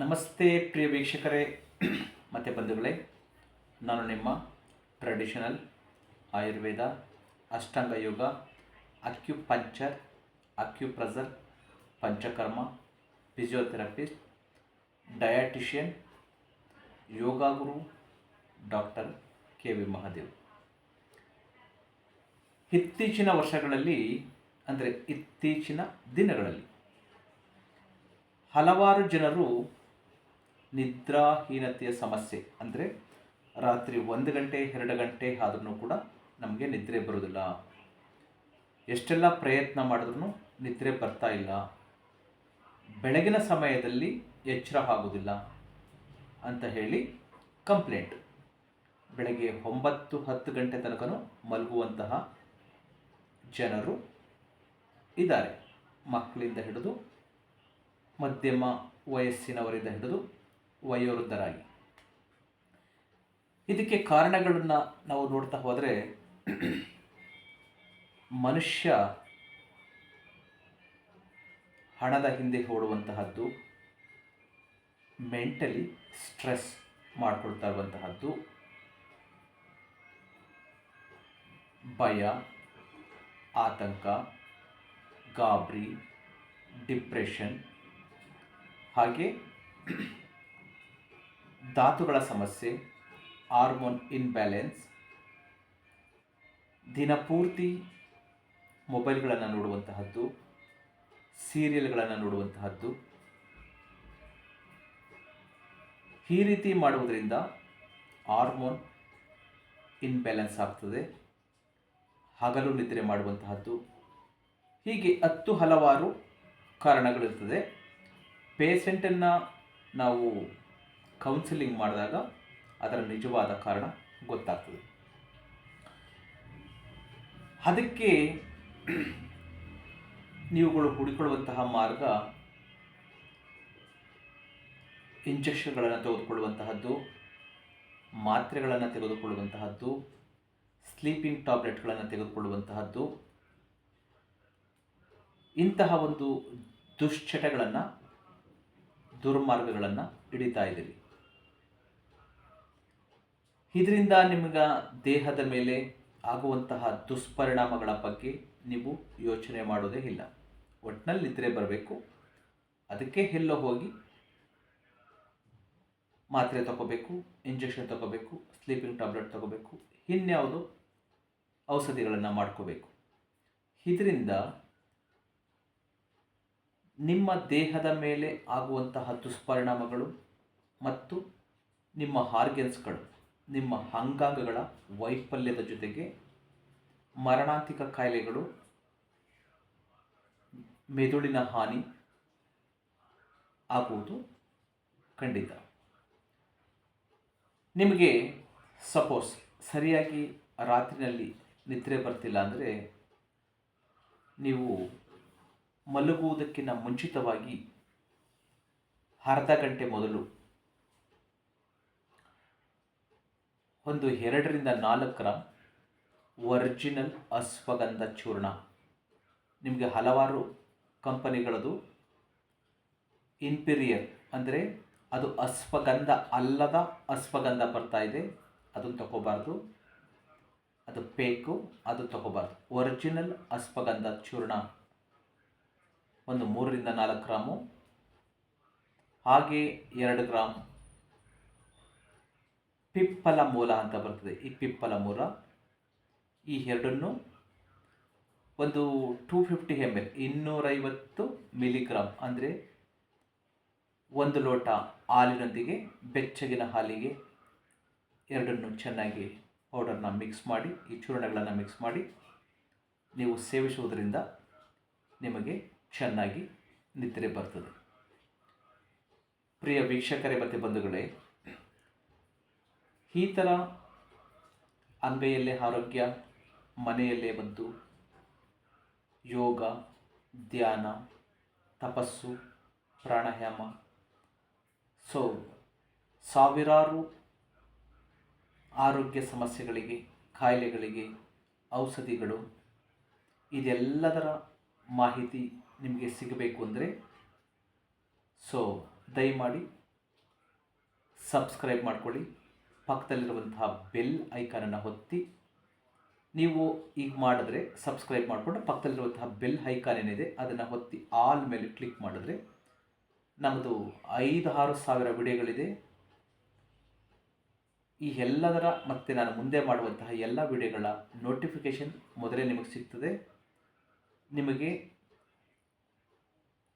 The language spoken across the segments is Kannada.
ನಮಸ್ತೆ ಪ್ರಿಯ ವೀಕ್ಷಕರೇ, ಮತ್ತು ಬಂಧುಗಳೇ. ನಾನು ನಿಮ್ಮ traditional Ayurveda, Ashtanga yoga acupuncture acupressure Panchakarma physiotherapist dietitian yoga guru, doctor K V Mahadev. ಇತ್ತೀಚಿನ ವರ್ಷಗಳಲ್ಲಿ, ಅಂದರೆ ಇತ್ತೀಚಿನ ದಿನಗಳಲ್ಲಿ, ಹಲವಾರು ಜನರು ನಿದ್ರಾಹೀನತೆಯ ಸಮಸ್ಯೆ ಅಂದರೆ ರಾತ್ರಿ ಒಂದು ಗಂಟೆ, ಎರಡು ಗಂಟೆ ಆದ್ರೂ ಕೂಡ ನಮಗೆ ನಿದ್ರೆ ಬರೋದಿಲ್ಲ. ಎಷ್ಟೆಲ್ಲ ಪ್ರಯತ್ನ ಮಾಡಿದ್ರೂ ನಿದ್ರೆ ಬರ್ತಾ ಇಲ್ಲ. ಬೆಳಗಿನ ಸಮಯದಲ್ಲಿ ಎಚ್ಚರ ಆಗೋದಿಲ್ಲ ಅಂತ ಹೇಳಿ ಕಂಪ್ಲೇಂಟ್. ಬೆಳಗ್ಗೆ ಒಂಬತ್ತು, ಹತ್ತು ಗಂಟೆ ತನಕನೂ ಮಲಗುವಂತಹ ಜನರು ಇದ್ದಾರೆ. ಮಕ್ಕಳಿಂದ ಹಿಡಿದು ಮಧ್ಯಮ ವಯಸ್ಸಿನವರಿಂದ ಹಿಡಿದು ವಯೋವೃದ್ಧರಾಗಿ. ಇದಕ್ಕೆ ಕಾರಣಗಳನ್ನು ನಾವು ನೋಡ್ತಾ ಹೋದರೆ ಮನುಷ್ಯ ಹಣದ ಹಿಂದೆ ಓಡುವಂತಹದ್ದು, ಮೆಂಟಲಿ ಸ್ಟ್ರೆಸ್ ಮಾಡಿಕೊಳ್ತಾ ಇರುವಂತಹದ್ದು, ಭಯ, ಆತಂಕ, ಗಾಬರಿ, ಡಿಪ್ರೆಷನ್, ಹಾಗೆ ಧಾತುಗಳ ಸಮಸ್ಯೆ, ಹಾರ್ಮೋನ್ ಇನ್ಬ್ಯಾಲೆನ್ಸ್, ದಿನಪೂರ್ತಿ ಮೊಬೈಲ್ಗಳನ್ನು ನೋಡುವಂತಹದ್ದು, ಸೀರಿಯಲ್ಗಳನ್ನು ನೋಡುವಂತಹದ್ದು. ಈ ರೀತಿ ಮಾಡುವುದರಿಂದ ಹಾರ್ಮೋನ್ ಇನ್ಬ್ಯಾಲೆನ್ಸ್ ಆಗ್ತದೆ. ಹಗಲು ನಿದ್ರೆ ಮಾಡುವಂತಹದ್ದು. ಹೀಗೆ ಹತ್ತು ಹಲವಾರು ಕಾರಣಗಳಿರ್ತದೆ. ಪೇಸೆಂಟನ್ನು ನಾವು ಕೌನ್ಸಿಲಿಂಗ್ ಮಾಡಿದಾಗ ಅದರ ನಿಜವಾದ ಕಾರಣ ಗೊತ್ತಾಗ್ತದೆ. ಅದಕ್ಕೆ ನೀವುಗಳು ಹುಡುಕೊಳ್ಳುವಂತಹ ಮಾರ್ಗ ಇಂಜೆಕ್ಷನ್ಗಳನ್ನು ತೆಗೆದುಕೊಳ್ಳುವಂತಹದ್ದು, ಮಾತ್ರೆಗಳನ್ನು ತೆಗೆದುಕೊಳ್ಳುವಂತಹದ್ದು, ಸ್ಲೀಪಿಂಗ್ ಟ್ಯಾಬ್ಲೆಟ್ಗಳನ್ನು ತೆಗೆದುಕೊಳ್ಳುವಂತಹದ್ದು, ಇಂತಹ ಒಂದು ದುಶ್ಚಟಗಳನ್ನು, ದುರ್ಮಾರ್ಗಗಳನ್ನು ಹಿಡಿತಾ ಇದ್ದೀರಿ. ಇದರಿಂದ ನಿಮಗೆ ದೇಹದ ಮೇಲೆ ಆಗುವಂತಹ ದುಷ್ಪರಿಣಾಮಗಳ ಬಗ್ಗೆ ನೀವು ಯೋಚನೆ ಮಾಡೋದೇ ಇಲ್ಲ. ಒಟ್ಟಿನಲ್ಲಿ ನಿದ್ರೆ ಬರಬೇಕು. ಅದಕ್ಕೆ ಎಲ್ಲೋ ಹೋಗಿ ಮಾತ್ರೆ ತಗೋಬೇಕು ಇಂಜೆಕ್ಷನ್ ತಗೋಬೇಕು ಸ್ಲೀಪಿಂಗ್ ಟ್ಯಾಬ್ಲೆಟ್ ತಗೋಬೇಕು, ಇನ್ಯಾವುದು ಔಷಧಿಗಳನ್ನು ಮಾಡ್ಕೋಬೇಕು. ಇದರಿಂದ ನಿಮ್ಮ ದೇಹದ ಮೇಲೆ ಆಗುವಂತಹ ದುಷ್ಪರಿಣಾಮಗಳು ಮತ್ತು ನಿಮ್ಮ ಆರ್ಗೆನ್ಸ್ಗಳು ನಿಮ್ಮ ಅಂಗಾಂಗಗಳ ವೈಫಲ್ಯದ ಜೊತೆಗೆ ಮರಣಾಂತಿಕ ಕಾಯಿಲೆಗಳು, ಮೆದುಳಿನ ಹಾನಿ ಆಗುವುದು ಖಂಡಿತ. ನಿಮಗೆ ಸಪೋಸ್ ಸರಿಯಾಗಿ ರಾತ್ರಿನಲ್ಲಿ ನಿದ್ರೆ ಬರ್ತಿಲ್ಲ ಅಂದರೆ ನೀವು ಮಲಗುವುದಕ್ಕಿಂತ ಮುಂಚಿತವಾಗಿ ಅರ್ಧ ಗಂಟೆ ಮೊದಲು ಒಂದು ಎರಡರಿಂದ ನಾಲ್ಕು ಗ್ರಾಮ್ ಒರಿಜಿನಲ್ ಅಶ್ವಗಂಧ ಚೂರ್ಣ. ನಿಮಗೆ ಹಲವಾರು ಕಂಪನಿಗಳದು ಇನ್ಪೀರಿಯರ್ ಅಂದರೆ ಅದು ಅಶ್ವಗಂಧ ಅಲ್ಲದ ಅಶ್ವಗಂಧ ಬರ್ತಾ ಇದೆ, ಅದನ್ನು ತಗೋಬಾರ್ದು. ಅದು ಪೇಕು ಅದು ತಗೋಬಾರ್ದು. ಒರಿಜಿನಲ್ ಅಶ್ವಗಂಧ ಚೂರ್ಣ. ಒಂದು ಮೂರರಿಂದ ನಾಲ್ಕು ಗ್ರಾಮು. ಹಾಗೆ ಎರಡು ಗ್ರಾಮ್. ಪಿಪ್ಪಲ ಮೂಲ ಅಂತ ಬರ್ತದೆ. ಈ ಪಿಪ್ಪಲ ಮೂಲ ಈ ಎರಡನ್ನು ಒಂದು ಟೂ ಫಿಫ್ಟಿ ಎಂ ಎಲ್ ಇನ್ನೂರೈವತ್ತು ಮಿಲಿಗ್ರಾಮ್ ಅಂದರೆ ಒಂದು ಲೋಟ ಹಾಲಿನೊಂದಿಗೆ ಬೆಚ್ಚಗಿನ ಹಾಲಿಗೆ ಎರಡನ್ನು ಚೆನ್ನಾಗಿ ಪೌಡರ್ನ ಮಿಕ್ಸ್ ಮಾಡಿ, ಈ ಚೂರ್ಣಗಳನ್ನು ಮಿಕ್ಸ್ ಮಾಡಿ ನೀವು ಸೇವಿಸುವುದರಿಂದ ನಿಮಗೆ ಚೆನ್ನಾಗಿ ನಿದ್ರೆ ಬರ್ತದೆ. ಪ್ರಿಯ ವೀಕ್ಷಕರೇ, ಮತ್ತು ಬಂಧುಗಳೇ ಈ ಥರ ಅಂಗೈಯಲ್ಲೇ ಆರೋಗ್ಯ, ಮನೆಯಲ್ಲೇ ಬಂದು ಯೋಗ, ಧ್ಯಾನ, ತಪಸ್ಸು, ಪ್ರಾಣಾಯಾಮ. ಸೊ ಸಾವಿರಾರು ಆರೋಗ್ಯ ಸಮಸ್ಯೆಗಳಿಗೆ ಕಾಯಿಲೆಗಳಿಗೆ ಔಷಧಿಗಳು, ಇದೆಲ್ಲದರ ಮಾಹಿತಿ ನಿಮಗೆ ಸಿಗಬೇಕು ಅಂದರೆ ಸೊ ದಯಮಾಡಿ ಸಬ್ಸ್ಕ್ರೈಬ್ ಮಾಡ್ಕೊಳ್ಳಿ. ಪಕ್ಕದಲ್ಲಿರುವಂತಹ ಬೆಲ್ ಐಕಾನನ್ನು ಹೊತ್ತಿ ನೀವು ಈಗ ಮಾಡಿದ್ರೆ ಸಬ್ಸ್ಕ್ರೈಬ್ ಮಾಡಿಕೊಂಡು ಪಕ್ಕದಲ್ಲಿರುವಂತಹ ಬೆಲ್ ಐಕಾನ್ ಏನಿದೆ ಅದನ್ನು ಹೊತ್ತಿ ಆಲ್ ಮೇಲೆ ಕ್ಲಿಕ್ ಮಾಡಿದ್ರೆ ನಮ್ಮದು ಐದು ಆರು ಸಾವಿರ ವಿಡಿಯೋಗಳಿದೆ. ಈ ಎಲ್ಲದರ ಮತ್ತು ನಾನು ಮುಂದೆ ಮಾಡುವಂತಹ ಎಲ್ಲ ವಿಡಿಯೋಗಳ ನೋಟಿಫಿಕೇಷನ್ ಮೊದಲೇ ನಿಮಗೆ ಸಿಗ್ತದೆ. ನಿಮಗೆ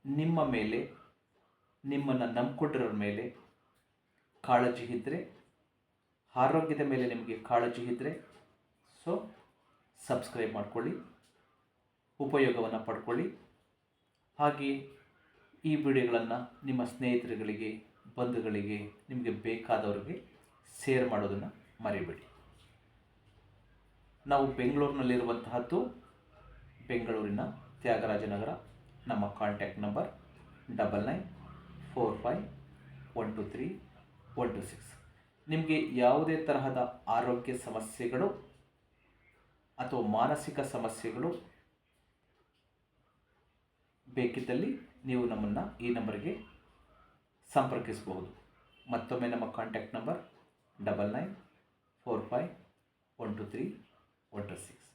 ನಿಮ್ಮ ಮೇಲೆ ನಿಮ್ಮನ್ನು ನಂಬಿಕೊಂಡಿರೋರ ಮೇಲೆ ಕಾಳಜಿ ಇದ್ದರೆ ಆರೋಗ್ಯದ ಮೇಲೆ ನಿಮಗೆ ಕಾಳಜಿ ಇದ್ದರೆ ಸೊ ಸಬ್ಸ್ಕ್ರೈಬ್ ಮಾಡಿಕೊಳ್ಳಿ, ಉಪಯೋಗವನ್ನು ಪಡ್ಕೊಳ್ಳಿ. ಹಾಗೆ ಈ ವಿಡಿಯೋಗಳನ್ನು ನಿಮ್ಮ ಸ್ನೇಹಿತರುಗಳಿಗೆ, ಬಂಧುಗಳಿಗೆ, ನಿಮಗೆ ಬೇಕಾದವರಿಗೆ ಶೇರ್ ಮಾಡೋದನ್ನು ಮರಿಬೇಡಿ. ನಾವು ಬೆಂಗಳೂರಿನಲ್ಲಿರುವಂತಹದ್ದು ಬೆಂಗಳೂರಿನ ತ್ಯಾಗರಾಜನಗರ. ನಮ್ಮ contact number double nine four five one two three one two six ನಿಮಗೆ ಯಾವುದೇ ತರಹದ ಆರೋಗ್ಯ ಸಮಸ್ಯೆಗಳು ಅಥವಾ ಮಾನಸಿಕ ಸಮಸ್ಯೆಗಳು ಬೇಕಿದ್ದಲ್ಲಿ ನೀವು ನಮ್ಮನ್ನು ಈ ನಂಬರ್ಗೆ ಸಂಪರ್ಕಿಸಬಹುದು. ಮತ್ತೊಮ್ಮೆ ನಮ್ಮ contact number double nine four five one two three one two six.